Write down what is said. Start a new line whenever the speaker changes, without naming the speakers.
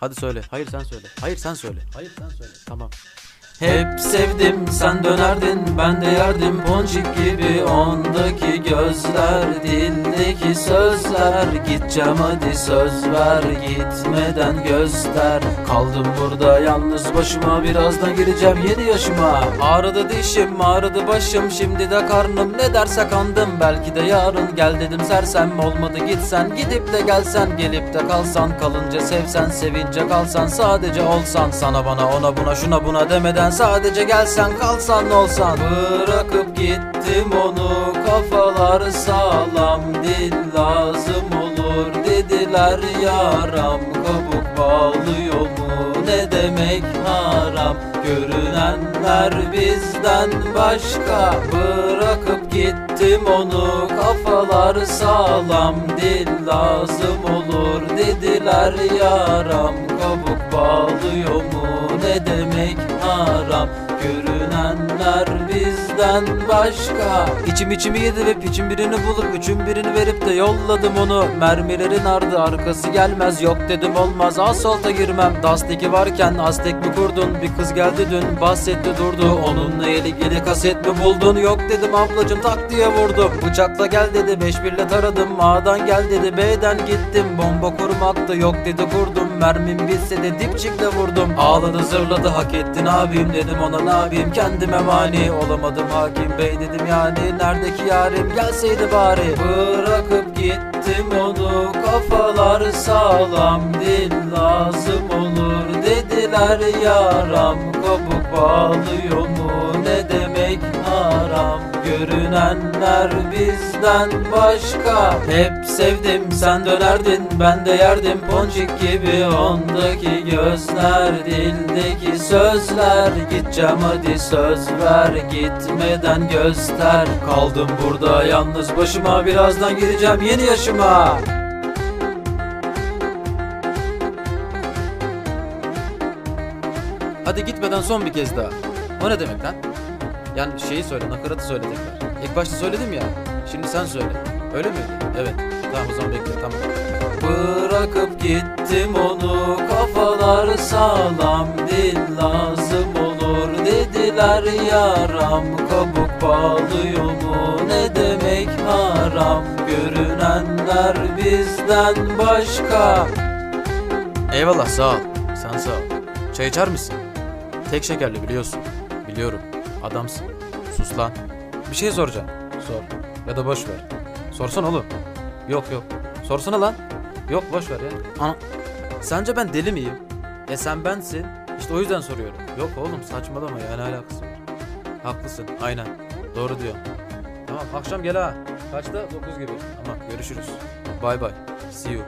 Hadi söyle. Hayır sen söyle. Hayır sen söyle. Hayır sen söyle. Tamam.
Hep sevdim sen dönerdin ben de yerdim. Ponçik gibi ondaki gözler dildeki sözler. Gideceğim hadi söz ver gitmeden göster. Kaldım burada yalnız başıma birazdan gireceğim yeni yaşıma. Ağrıdı dişim ağrıdı başım şimdi de karnım. Ne derse kandım Belki de yarın. Gel dedim sersem olmadı gitsen gidip de gelsen. Gelip de kalsan kalınca sevsen sevince kalsan sadece olsan. Sana bana ona buna şuna buna demeden sadece gelsen kalsan olsan. Bırakıp gittim onu kafalar sağlam. Dil lazım olur dediler yaram. Kabuk bağlıyor mu ne demek haram? Görünenler bizden başka. Bırakıp gittim onu kafalar sağlam. Dil lazım olur dediler yaram bizden başka. İçim içimi yedi ve piçin birini bulup üçün birini verip de yolladım onu. Mermilerin ardı arkası gelmez. Yok dedim olmaz. Asfalta girmem. Dasteki varken Aztek mi kurdun? Bir kız geldi dün bahsetti durdu. Onunla ilgili kaset mi buldun? Yok dedim ablacım tak diye vurdu Bıçakla gel dedi beş birle taradım. A'dan gel dedi B'den gittim. Bomba kurmakta yok dedi kurdum. Mermim bitse de dipçikle vurdum. Ağladı zırladı hak ettin abim dedim. Ona ne yapayım? Kendime mani Olamadım hakim bey dedim yani neredeki yarim? Gelseydi bari. Bırakıp gittim onu kafalar sağlam Dil lazım olur. Dediler yaram Kabuk bağlıyor mu? Ne haram Görünenler bizden başka. Hep sevdim sen dönerdin ben de yerdim. Ponçik gibi Ondaki gözler dildeki sözler. Gideceğim hadi söz ver gitmeden göster. Kaldım burada yalnız başıma birazdan gireceğim yeni yaşıma.
Hadi gitmeden son bir kez daha. O ne demek lan? Yani şeyi söyle, nakaratı söyle tekrar. İlk başta söyledim ya. Şimdi sen söyle. Öyle miydi? Evet. Tamam o zaman bekle. Tamam.
Bırakıp gittim onu kafalar sağlam dil lazım olur dediler yaram kabuk bağlıyor mu ne demek haram görünenler bizden başka
Eyvallah sağ ol. Sen sağ ol. Çay içer misin? Tek şekerli biliyorsun. Biliyorum. Adamsın. Sus lan. Bir şey soracağım. Sor. Ya da boş ver. Sorsan oğlum. Yok yok. Sorsana lan. Yok boş ver ya. Ana. Sence ben deli miyim? E sen bensin. İşte o yüzden soruyorum. Yok oğlum saçmalama ya ne alakası var. Haklısın aynen. Doğru diyor. Tamam akşam gel ha. Kaçta? 9 gibi. Tamam görüşürüz. Bye bye. See you.